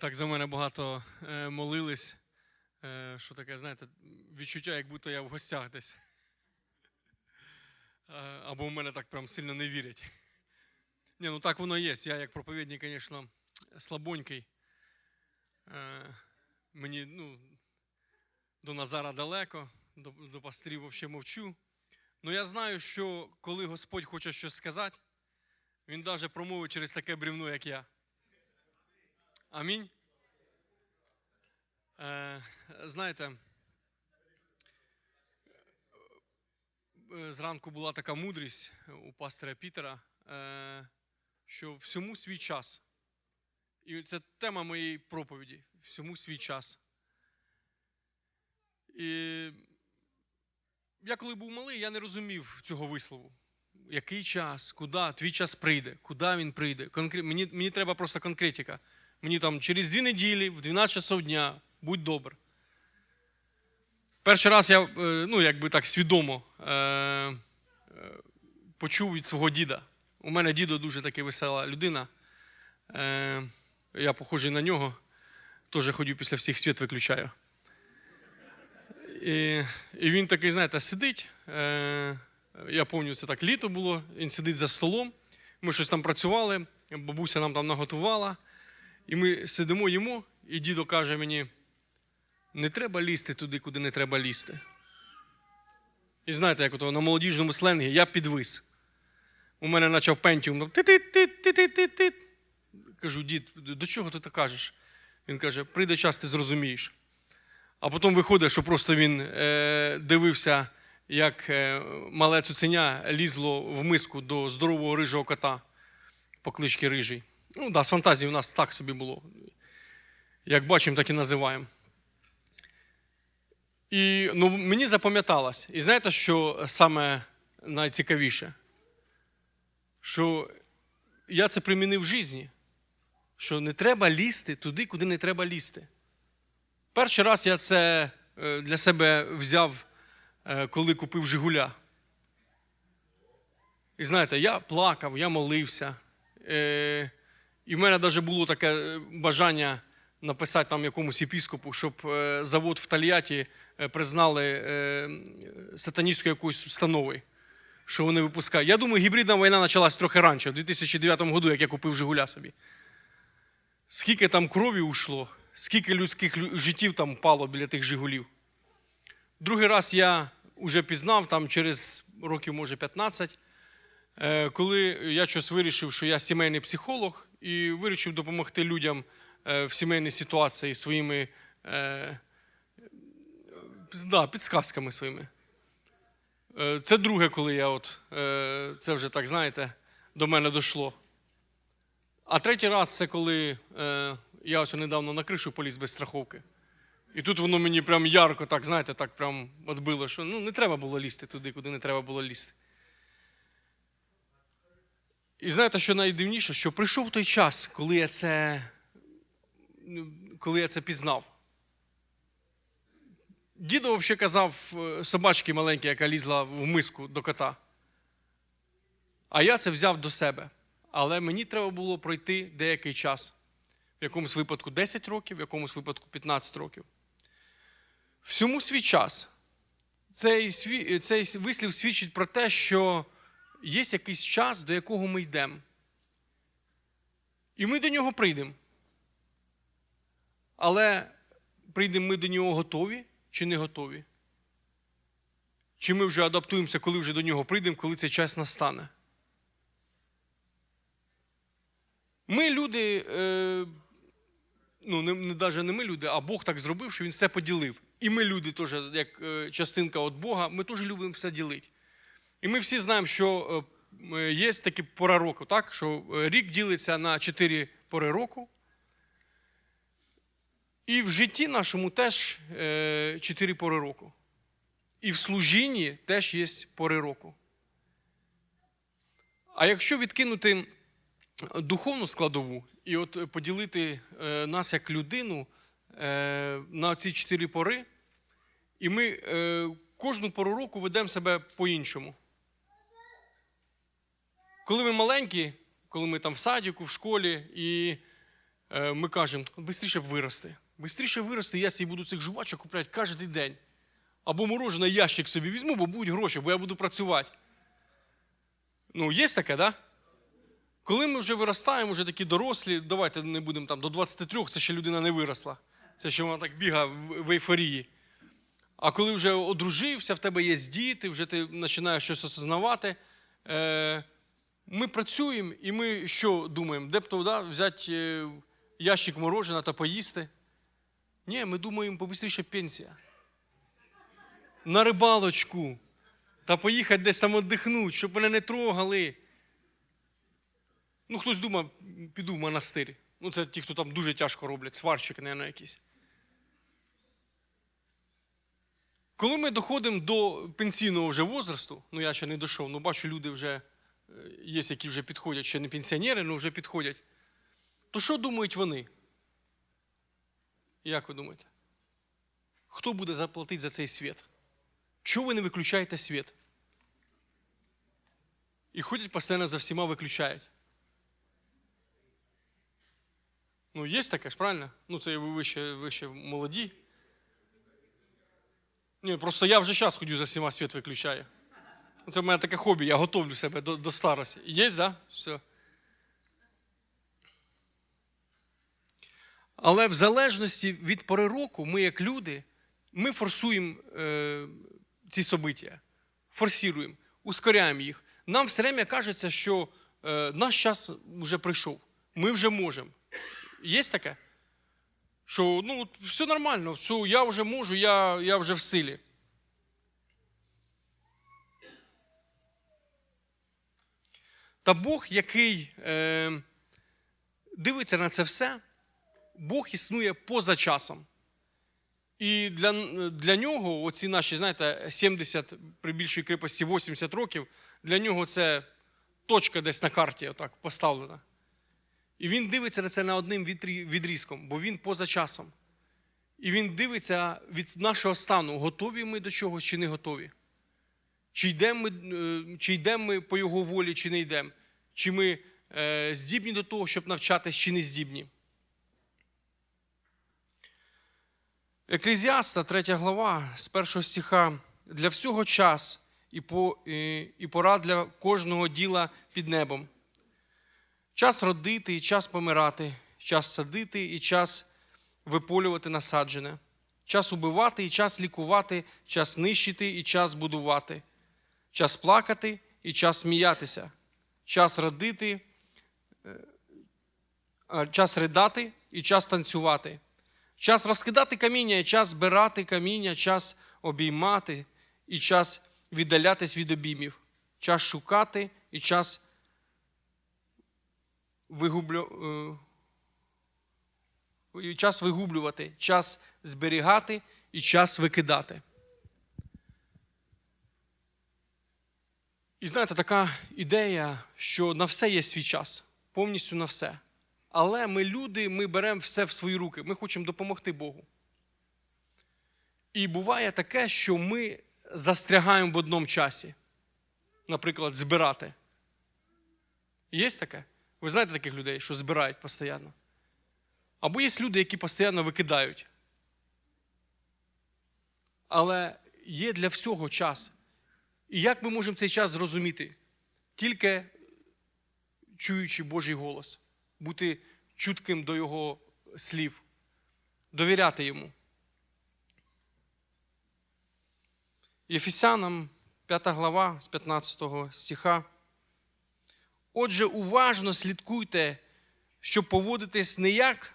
Так за мене багато е, молились. Е, що таке, знаєте, відчуття, як будто я в гостях десь. Е, або в мене так прям сильно не вірять. Ні, ну так воно є. Я як проповідник, звісно, слабонький. Мені ну, до Назара далеко, до, до пастирів взагалі мовчу. Ну я знаю, що коли Господь хоче щось сказати, він навіть промовить через таке брівно, як я. Амінь. Е, знаєте, е, зранку була така мудрість у пастора Пітера, е, що всьому свій час. І це тема моєї проповіді. Всьому свій час. І я коли був малий, я не розумів цього вислову. Який час, куди твій час прийде, куди він прийде. Конкре... Мені, мені треба просто конкретика. Мені там через дві неділі, в 12 часов дня, будь добр. Перший раз я, е, ну, якби так свідомо е, е, почув від свого діда. У мене дідо дуже таки весела людина. Е, я похожий на нього. Теж ходю після всіх світ виключаю. І, і він такий, знаєте, сидить. Е, я пам'ятаю, це так літо було. Він сидить за столом. Ми щось там працювали, бабуся нам там наготувала. І ми сидимо йому, і дідо каже мені: не треба лізти туди, куди не треба лізти. І знаєте, як на молодіжному сленгі я підвис. У мене почав пентіум. Кажу, дід, до чого ти так кажеш? Він каже, прийде час, ти зрозумієш. А потім виходить, що просто він е, дивився, як е, мале цуценя лізло в миску до здорового рижого кота по кличці Рижий. Ну, да, з фантазії у нас так собі було. Як бачимо, так і називаємо. І ну, мені запам'яталось. І знаєте, що саме найцікавіше? Що я це примінив в житті, що не треба лізти туди, куди не треба лізти. Перший раз я це е, для себе взяв, е, коли купив Жигуля. І знаєте, я плакав, я молився. Е, І в мене навіть було таке е, бажання написати там якомусь єпіскопу, щоб е, завод в Тольятті е, признали сатаністською якоюсь установою, що вони випускають. Я думаю, гібридна війна почалась трохи раніше, в 2009 році, як я купив Жигуля собі. Скільки там крові ушло, скільки людських життів там пало біля тих Жигулів. Другий раз я вже пізнав, там через років, може, 15, е, коли я щось вирішив, що я сімейний психолог, і вирішив допомогти людям е, в сімейній ситуації своїми е, да, підсказками своїми. Е, Це друге, коли я от, це вже так, знаєте, до мене дійшло. А третій раз це коли я ось недавно на кришу поліз без страховки. І тут воно мені прям ярко, так, знаєте, так прям отбило, що ну, не треба було лізти туди, куди не треба було лізти. І знаєте, що найдивніше, що прийшов той час, коли я це, коли я це пізнав. Дідо взагалі казав е, собачки маленькій, яка лізла в миску до кота. А я це взяв до себе. Але мені треба було пройти деякий час. В якомусь випадку 10 років, в якомусь випадку 15 років. Всьому свій час. Цей, цей вислів свідчить про те, що є якийсь час, до якого ми йдемо. І ми до нього прийдемо. Але прийдемо ми до нього готові чи не готові? Чи ми вже адаптуємося, коли вже до нього прийдемо, коли цей час настане? Ми люди, е, ну, не, не навіть не ми люди, а Бог так зробив, що Він все поділив. І ми люди теж, як е, частинка від Бога, ми теж любимо все ділити. І ми всі знаємо, що е, є такі пора року, так? що е, рік ділиться на чотири пори року. І в житті нашому теж е, чотири пори року. І в служінні теж є пори року. А якщо відкинути духовну складову і от поділити нас як людину на ці чотири пори, і ми кожну пору року ведемо себе по-іншому. Коли ми маленькі, коли ми там в садіку, в школі, і е, ми кажемо, швидше вирости. Бистріше вирости, я собі буду цих жувачок купляти кожен день. Або морожене ящик собі візьму, бо будуть гроші, бо я буду працювати. Ну, є таке, так? Да? Коли ми вже виростаємо, вже такі дорослі, давайте не будемо там до 23, це ще людина не виросла. Це ще вона так бігає в в ейфорії. А коли вже одружився, в тебе є діти, вже ти починаєш щось осознавати. Е, ми працюємо і ми що думаємо? Де б то да, взяти е, ящик морожена та поїсти? Ні, ми думаємо, побистріше пенсія. На рибалочку. Та поїхати десь там віддихнути, щоб мене не трогали. Ну, хтось думав, піду в монастир. Ну, це ті, хто там дуже тяжко роблять, сварщики, мабуть, якісь. Коли ми доходимо до пенсійного вже возрасту, ну я ще не дійшов, ну бачу, люди вже є, які вже підходять, ще не пенсіонери, але вже підходять. То що думають вони? Як ви думаєте? Хто буде заплатити за цей світ? Чого ви не виключаєте світ? І ходять постійно за всіма виключають. Ну, є таке ж, правильно? Ну, це ви ще, ви ще молоді. Ні, просто я вже зараз ходю за всіма світ виключаю. Це в мене таке хобі, я готовлю себе до, до старості. Є? Да? Все. Але в залежності від пори року, ми, як люди, ми форсуємо е, ці собиття, форсуємо, ускоряємо їх. Нам все время кажеться, що е, наш час вже прийшов. Ми вже можемо. Є таке? Що ну, все нормально, все, я вже можу, я, я вже в силі. Та Бог, який е, дивиться на це все, Бог існує поза часом. І для для нього, оці наші, знаєте, 70 при більшій крепості 80 років, для нього це точка десь на карті отак поставлена. І він дивиться на це на одним відрізком, бо він поза часом. І він дивиться від нашого стану, готові ми до чогось чи не готові. Чи йдемо ми, чи йдемо ми по його волі, чи не йдемо. Чи ми е, здібні до того, щоб навчатись, чи не здібні. Еклезіаста, 3 глава, з першого стиха, для всього час і, по, і, і пора для кожного діла під небом. Час родити і час помирати, час садити і час виполювати насаджене, час убивати і час лікувати, час нищити і час будувати, час плакати і час сміятися, час родити, час ридати і час танцювати, час розкидати каміння, і час збирати каміння, час обіймати і час віддалятись від обіймів, час шукати і час вигублю... час вигублювати, час зберігати і час викидати. І знаєте, така ідея, що на все є свій час, повністю на все. Але ми люди, ми беремо все в свої руки, ми хочемо допомогти Богу. І буває таке, що ми застрягаємо в одному часі, наприклад, збирати. Є таке? Ви знаєте таких людей, що збирають постійно? Або є люди, які постійно викидають. Але є для всього час. І як ми можемо цей час зрозуміти? Тільки чуючи Божий голос, бути чутким до Його слів, довіряти йому. Єфесянам 5 глава з 15 стиха. Отже, уважно слідкуйте, щоб поводитись не як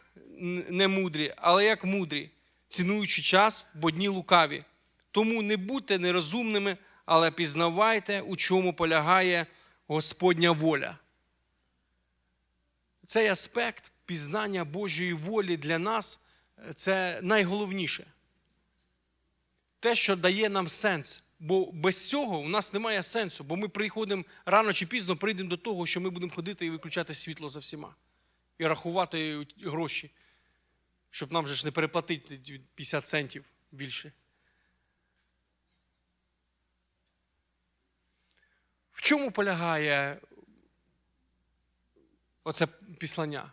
немудрі, але як мудрі, цінуючи час, бо дні лукаві. Тому не будьте нерозумними, але пізнавайте, у чому полягає Господня воля. Цей аспект пізнання Божої волі для нас це найголовніше. Те, що дає нам сенс. Бо без цього у нас немає сенсу, бо ми приходимо рано чи пізно прийдемо до того, що ми будемо ходити і виключати світло за всіма. І рахувати гроші, щоб нам же ж не переплатити 50 центів більше. Чому полягає оце післання?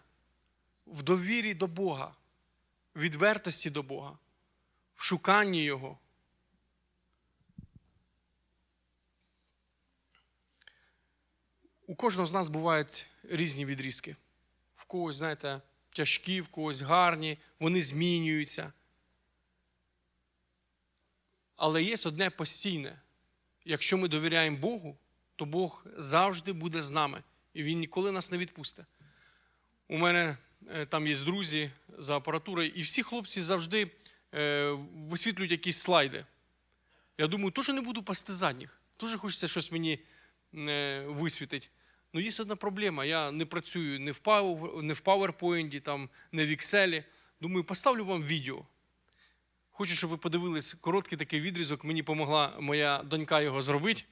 в довірі до Бога, в відвертості до Бога, в шуканні Його. У кожного з нас бувають різні відрізки. В когось, знаєте, тяжкі, в когось гарні, вони змінюються. Але є одне постійне. Якщо ми довіряємо Богу, то Бог завжди буде з нами, і Він ніколи нас не відпустить. У мене е, там є друзі за апаратурою, і всі хлопці завжди е, висвітлюють якісь слайди. Я думаю, теж не буду пасти задніх, теж хочеться щось мені е, висвітити. Ну, є одна проблема. Я не працюю не в, не в PowerPoint, там, не в Excel. Думаю, поставлю вам відео. Хочу, щоб ви подивились короткий такий відрізок. Мені допомогла моя донька його зробити.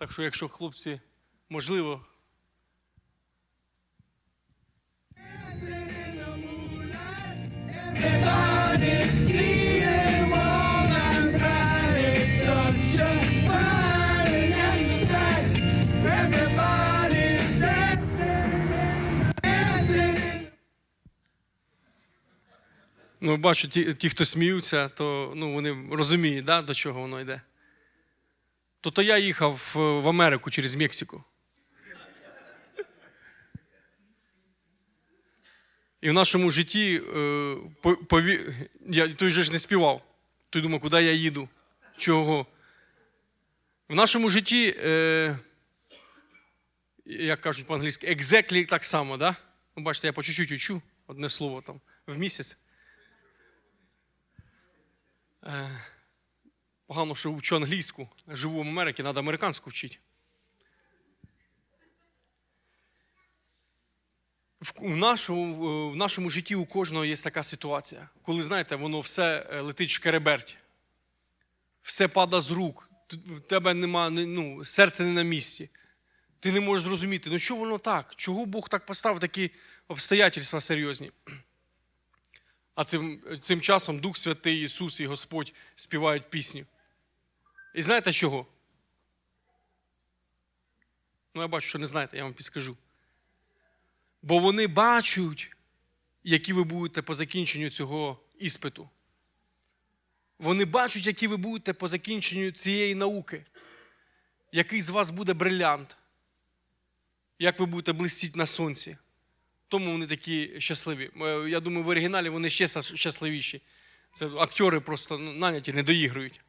Так що, якщо хлопці, можливо, ну, бачу, ті, ті, хто сміються, то ну, вони розуміють, да, до чого воно йде. То то я їхав в в Америку через Мексику. І в нашому житті е, пові... я той же ж не співав. Той думав, куди я їду? Чого? В нашому житті, е, як кажуть по-англійськи, exactly так само, да? Ну, бачите, я по чуть-чуть учу одне слово там в місяць. Е, Погано, що вчу англійську. Живу в Америці, треба американську вчити. В, нашому, в нашому житті у кожного є така ситуація, коли, знаєте, воно все е, летить шкереберть, все пада з рук, в тебе нема, ну, серце не на місці. Ти не можеш зрозуміти, ну чого воно так? Чого Бог так поставив такі обстоятельства серйозні? А цим, цим часом Дух Святий Ісус і Господь співають пісню. І знаєте чого? Ну, я бачу, що не знаєте, я вам підскажу. Бо вони бачать, які ви будете по закінченню цього іспиту. Вони бачать, які ви будете по закінченню цієї науки. Який з вас буде брилянт, як ви будете блистіти на сонці. Тому вони такі щасливі. Е, Я думаю, в оригіналі вони ще щасливіші. Це актори просто ну, наняті, не доігрують.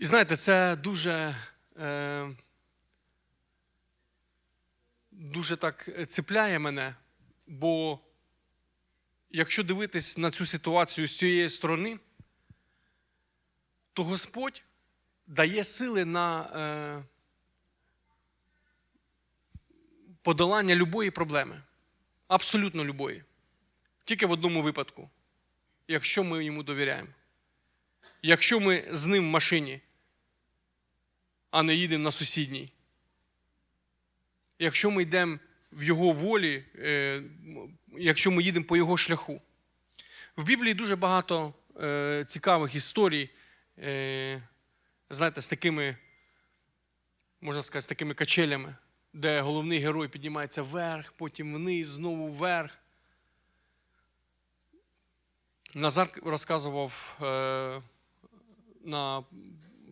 І знаєте, це дуже, е, дуже так цепляє мене, бо якщо дивитись на цю ситуацію з цієї сторони, то Господь дає сили на е, подолання любої проблеми. Абсолютно любої. Тільки в одному випадку, якщо ми йому довіряємо. Якщо ми з ним в машині, а не їдемо на сусідній. Якщо ми йдемо в Його волі, е, якщо ми їдемо по Його шляху. В Біблії дуже багато е, цікавих історій, е, знаєте, з такими, можна сказати, з такими качелями, де головний герой піднімається вверх, потім вниз, знову вверх. Назар розказував на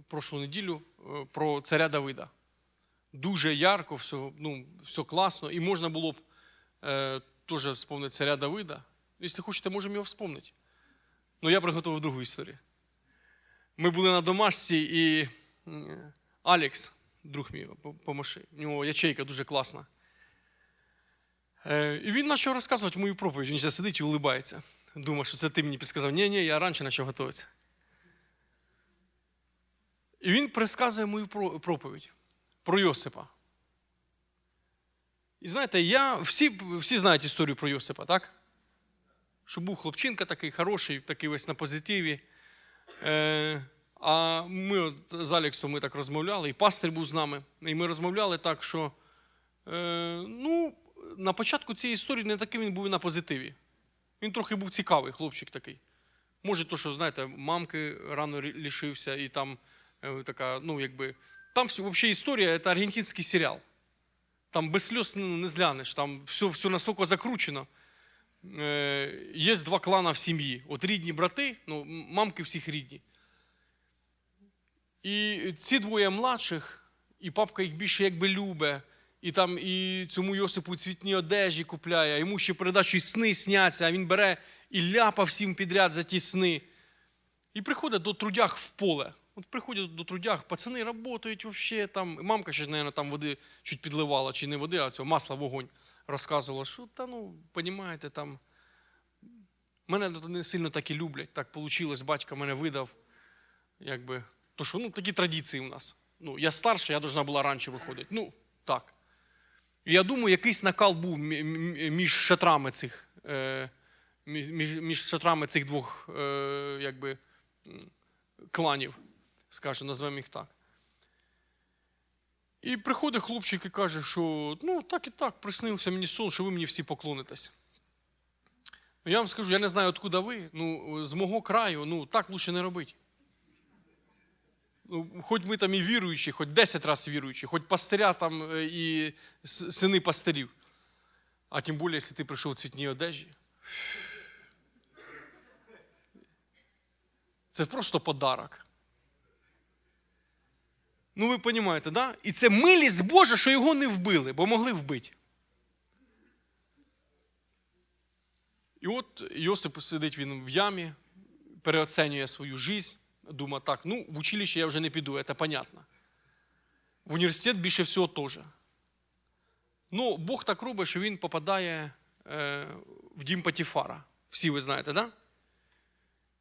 прошлу неділю е, про царя Давида. Дуже ярко, все, ну, все класно. І можна було б е, теж вспомнити царя Давида. Якщо хочете, можемо його вспомнити. Ну, я приготував другу історію. Ми були на домашці, і Алекс, друг мій по- по у нього ячейка дуже класна. Е, і він почав розказувати мою проповідь. Він сидить і улибається. Думав, що це ти мені підсказав. Ні, ні, я раніше почав готуватися. І він пересказує мою проповідь про Йосипа. І знаєте, я, всі, всі знають історію про Йосипа, так? Що був хлопчинка такий хороший, такий весь на позитиві. Е, а ми от з Алексом ми так розмовляли, і пастир був з нами. І ми розмовляли так, що е, ну, на початку цієї історії не такий він був і на позитиві. Він трохи був цікавий, хлопчик такий. Може, то, що, знаєте, мамки рано лишився, і там така, ну, якби. Там взагалі історія це аргентинський серіал. Там без сльоз не зглянеш, там все, все настільки закручено. Є два клана в сім'ї. От рідні брати, ну, мамки всіх рідні. І ці двоє младших, і папка їх більше якби любе, і там і цьому Йосипу цвітні одежі купляє, йому ще передачу і сни сняться, а він бере і ляпа всім підряд за ті сни. І приходить до трудях в поле. От приходять до трудях, пацани працюють взагалі там. Мамка ще, мабуть, там води чуть підливала, чи не води, а цього масла вогонь розказувала, що та ну, понімаєте, там. Мене не сильно так і люблять. Так вийшло, батько мене видав. Якби. То що, ну, такі традиції у нас. Ну, я старша, я должна була раніше виходити. Ну, так. І я думаю, якийсь накал був мі- мі- між шатрами цих, е, між шатрами цих двох е, якби, кланів, скажімо, назвемо їх так. І приходить хлопчик і каже, що ну так і так, приснився мені сон, що ви мені всі поклонитесь. Ну, Я вам скажу, я не знаю, откуда ви. Ну, з мого краю, ну так лучше не робити. Ну, хоч ми там і віруючі, хоч 10 разів віруючі, хоч пастиря там е, і сини пастирів. А тим більше, якщо ти прийшов у цвітній одежі. Це просто подарок. Ну, ви розумієте, да? І це милість Божа, що його не вбили, бо могли вбити. І от Йосип сидить він в ямі, переоцінює свою життя, думає, так, ну, в училище я вже не піду, це понятно. В університет більше всього теж. Ну, Бог так робить, що він попадає е, в дім Патіфара. Всі ви знаєте, да?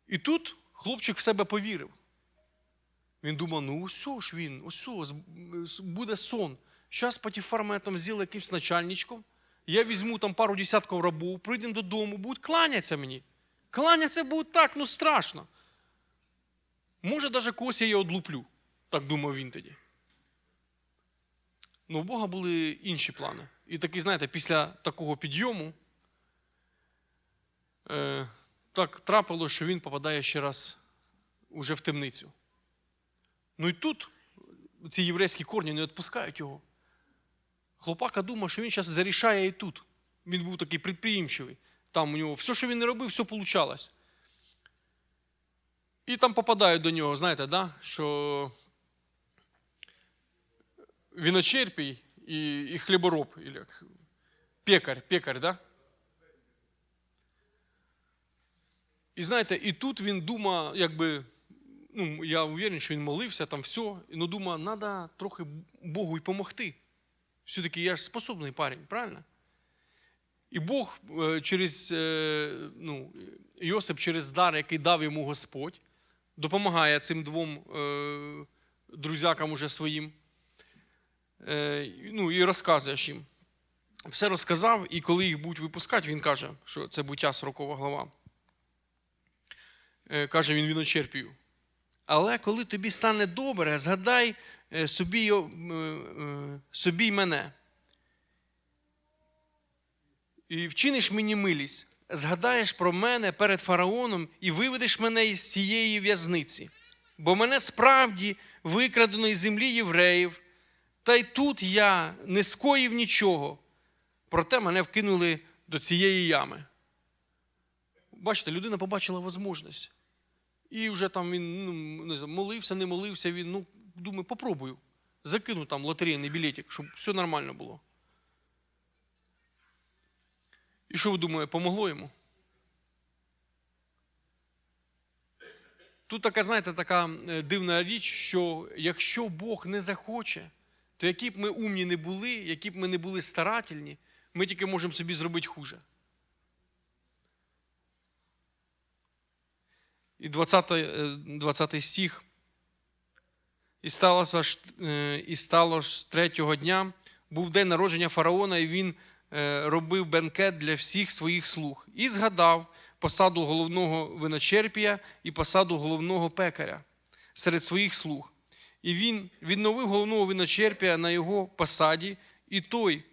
І тут хлопчик в себе повірив. Він думав, ну ось ж він, ось буде сон. Зараз Патіфар мене там з'їли якимсь начальничком. Я візьму там пару десятків рабів, прийдемо додому, будуть кланятися мені. Кланяться будуть так, ну страшно. Може, навіть когось я і одлуплю, так думав він тоді. Ну, у Бога були інші плани. І таки, знаєте, після такого підйому е, так трапило, що він попадає ще раз уже в темницю. Ну і тут ці єврейські корні не відпускають його. Хлопака думав, що він зараз зарішає і тут. Він був такий предприємчивий. Там у нього все, що він не робив, все получалось. І там попадають до нього, знаєте, да? що віночерпій і, і хлібороб, і пекар, пекар, да? І знаєте, і тут він думає, якби, ну, я уверен, що він молився, там все, ну думає, треба трохи Богу й допомогти. Все-таки я ж способний парень, правильно? І Бог е, через е, ну, Йосип через дар, який дав йому Господь, допомагає цим двом е, друзякам уже своїм. Ну, і розказує їм. Все розказав, і коли їх будуть випускати, він каже, що це буття 40 глава. Каже він віночерпію. Але коли тобі стане добре, згадай е, собі, е, е, собі мене. І вчиниш мені милість, згадаєш про мене перед фараоном і виведеш мене із цієї в'язниці. Бо мене справді викрадено із землі євреїв, та й тут я не скоїв нічого. Проте мене вкинули до цієї ями. Бачите, людина побачила можливість. І вже там він ну, не знаю, молився, не молився, він ну, думаю, попробую. Закину там лотерейний білетик, щоб все нормально було. І що ви думаєте, помогло йому? Тут така, знаєте, така е, дивна річ, що якщо Бог не захоче, то які б ми умні не були, які б ми не були старательні, ми тільки можемо собі зробити хуже. І 20, е, 20 стих. І сталося е, і стало ж третього дня, був день народження фараона, і він е, робив бенкет для всіх своїх слуг. І згадав посаду головного виночерпія і посаду головного пекаря серед своїх слуг. І він відновив головного виночерпія на його посаді, і той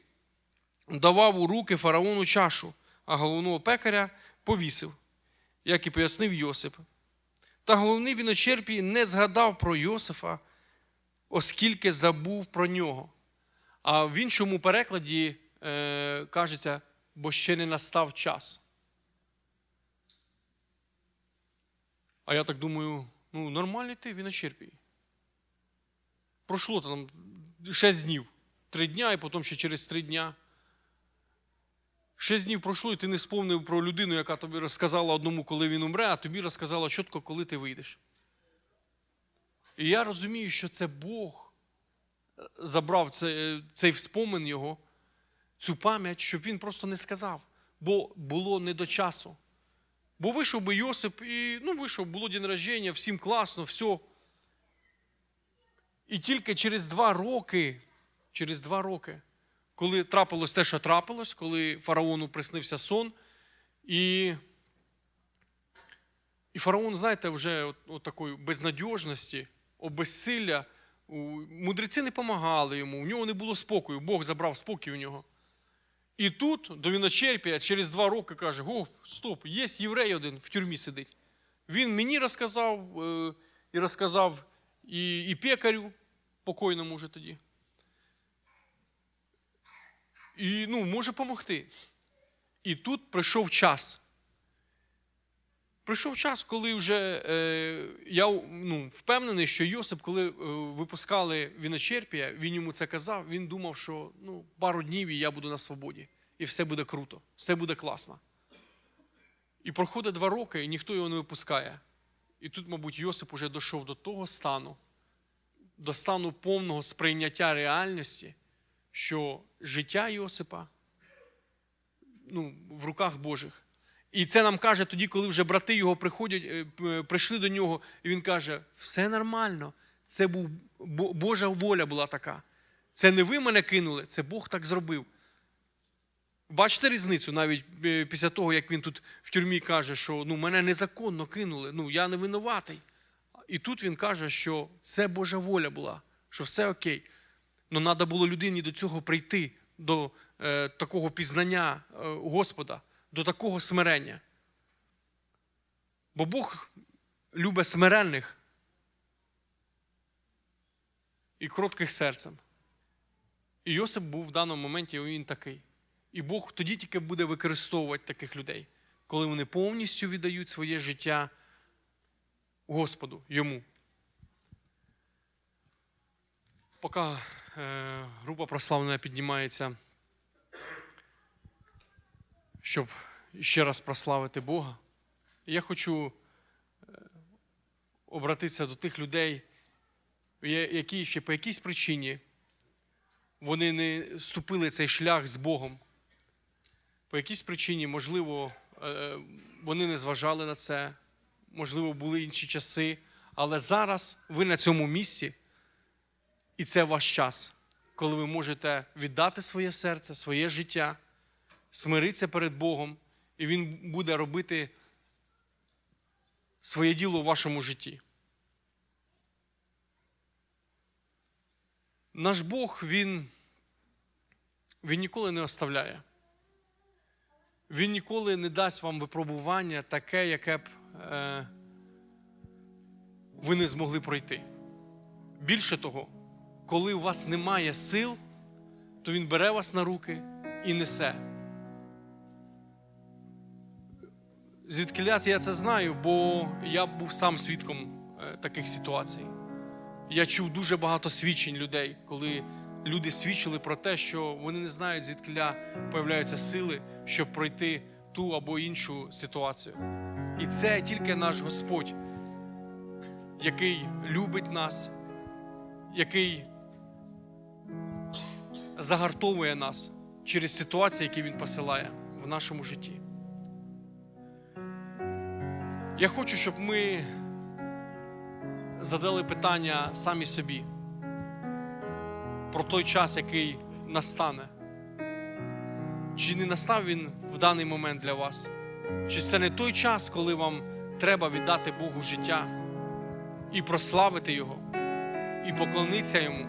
давав у руки фараону чашу, а головного пекаря повісив, як і пояснив Йосип. Та головний віночерпій не згадав про Йосифа, оскільки забув про нього. А в іншому перекладі е, кажеться, бо ще не настав час. А я так думаю, ну, нормальний ти віночерпій. Пройшло там 6 днів, 3 дня, і потім ще через 3 дня. Шість днів пройшло, і ти не сповнив про людину, яка тобі розказала одному, коли він умре, а тобі розказала чітко, коли ти вийдеш. І я розумію, що це Бог забрав цей, цей вспомин його, цю пам'ять, щоб він просто не сказав, бо було не до часу. Бо вийшов би Йосип, і ну, вийшов, було день рождення, всім класно, все. І тільки через два роки, через два роки, коли трапилось те, що трапилось, коли фараону приснився сон, і, і фараон, знаєте, вже от, от такої безнадіжності, обезсилля, мудреці не допомагали йому, у нього не було спокою, Бог забрав спокій у нього. І тут до віночерпія через два роки каже: О, стоп, є єврей один в тюрмі сидить. Він мені розказав е, і розказав і, і пекарю, покойному вже тоді. І ну, може допомогти. І тут прийшов час. Прийшов час, коли вже е, я ну, впевнений, що Йосип, коли е, випускали віночерпія, він йому це казав, він думав, що ну, пару днів і я буду на свободі. І все буде круто, все буде класно. І проходить два роки, і ніхто його не випускає. І тут, мабуть, Йосип уже дійшов до того стану, до стану повного сприйняття реальності, що життя Йосипа ну, в руках Божих. І це нам каже тоді, коли вже брати його приходять, е, прийшли до нього, і він каже: все нормально, це був Божа воля була така. Це не ви мене кинули, це Бог так зробив. Бачите різницю навіть е, після того, як він тут в тюрмі каже, що ну, мене незаконно кинули, ну я не винуватий. І тут він каже, що це Божа воля була, що все окей. Ну треба було людині до цього прийти, до е, такого пізнання е, Господа, до такого смирення. Бо Бог любить смиренних і кротких серцем. І Йосип був в даному моменті, він такий. І Бог тоді тільки буде використовувати таких людей, коли вони повністю віддають своє життя Господу, йому. Поки група прославлена піднімається, щоб ще раз прославити Бога, я хочу е, обратитися до тих людей, які ще по якійсь причині вони не ступили цей шлях з Богом. По якійсь причині, можливо, е, вони не зважали на це, можливо, були інші часи, але зараз ви на цьому місці, і це ваш час, коли ви можете віддати своє серце, своє життя, смиритися перед Богом, і Він буде робити своє діло у вашому житті. Наш Бог, Він, він ніколи не оставляє. Він ніколи не дасть вам випробування таке, яке б е, ви не змогли пройти. Більше того, коли у вас немає сил, то Він бере вас на руки і несе. Звідки я це знаю, бо я був сам свідком е, таких ситуацій. Я чув дуже багато свідчень людей, коли люди свідчили про те, що вони не знають, звідки появляються сили, щоб пройти ту або іншу ситуацію. І це тільки наш Господь, який любить нас, який загартовує нас через ситуації, які Він посилає в нашому житті. Я хочу, щоб ми задали питання самі собі про той час, який настане. Чи не настав він в даний момент для вас? Чи це не той час, коли вам треба віддати Богу життя і прославити Його, і поклонитися Йому,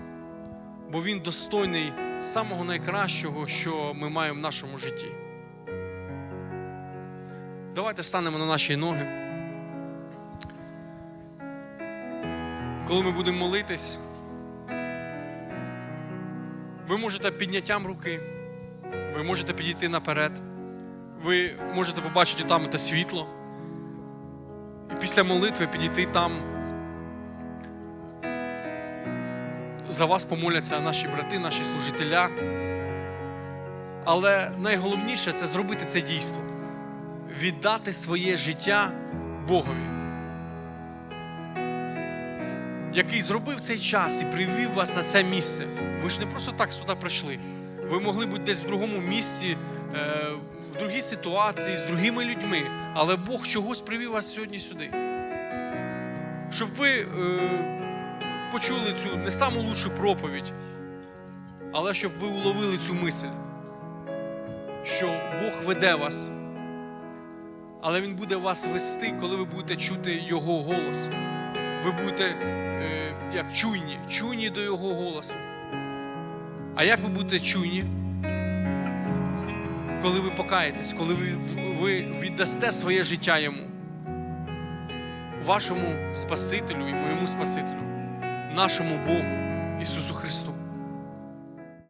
бо Він достойний самого найкращого, що ми маємо в нашому житті. Давайте встанемо на наші ноги. Коли ми будемо молитись, Ви можете підняттям руки, ви можете підійти наперед, ви можете побачити там те світло. І після молитви підійти там. За вас помоляться наші брати, наші служителя. Але найголовніше це зробити це дійство. Віддати своє життя Богові, який зробив цей час і привів вас на це місце. Ви ж не просто так сюди прийшли. Ви могли бути десь в другому місці, е, в другій ситуації, з другими людьми. Але Бог чогось привів вас сьогодні сюди. Щоб ви е, почули цю не саму лучшу проповідь, але щоб ви уловили цю мисль, що Бог веде вас, але Він буде вас вести, коли ви будете чути Його голос. Ви будете е, як чуйні, чуйні до Його голосу. А як ви будете чуйні? Коли ви покаєтесь, коли ви, ви віддасте своє життя Йому, вашому Спасителю і моєму Спасителю, нашому Богу Ісусу Христу.